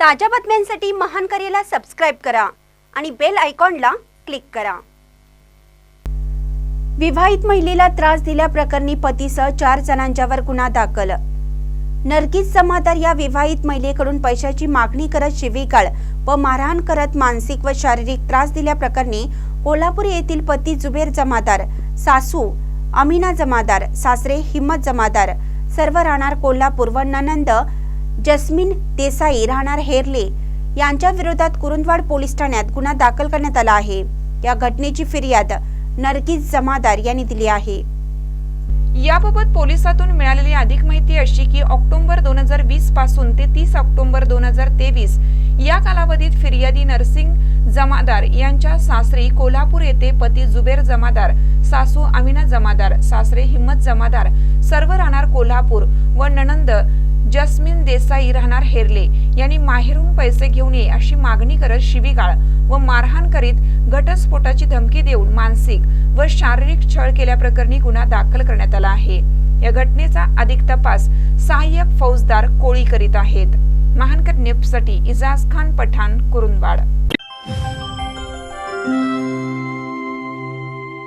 ताज्या बातम्यांसाठी महान करेला सबस्क्राईब करा आणि बेल आयकॉनला क्लिक करा. विवाहित महिलेला त्रास दिल्याप्रकरणी पतीसह चार जणांच्यावर गुन्हा दाखल. नरगिस जमादार या विवाहित महिलेकडून पैशाची मागणी करत शिवीगाळ व मारहाण करत मानसिक व शारीरिक त्रास दिल्याप्रकरणी कोल्हापूर येथील पती जुबेर जमादार सासू अमिना जमादार सासरे हिम्मत जमादार सर्व राहणार कोल्हापूर व ननंद जस्मिन देसाई राहणार हेरले यांच्या विरोधात कुरुंदवाड पोलीस ठाण्यात गुन्हा दाखल करण्यात आला आहे. या घटनेची फिर्याद नरगिस जमादार यांनी दिली आहे. याबाबत पोलिसातून मिळालेली अधिक माहिती अशी की ऑक्टोबर दोन हजार वीसपासून ते तीस ऑक्टोबर दोन हजार तेवीस या कालावधीत फिर्यादी नरसिंग जमादार यांच्या सासरी कोल्हापूर येथे पती जुबेर जमादार सासू अमिना जमादार सासरे हिम्मत जमादार सर्व राहणार कोल्हापूर व ननंद जस्मिन देसाई राहणार हेरले. यांनी माहेरून पैसे घेऊन ये अशी मागणी करत शिवीगाळ व मारहाण करीत घटस्फोटाची धमकी देऊन मानसिक व शारीरिक छळ केल्याप्रकरणी गुन्हा दाखल करण्यात आला आहे. या घटनेचा अधिक तपास सहाय्यक फौजदार कोळी करीत आहेत. महानकर नेपसाठी इजाज खान पठाण कुरुंदवाड.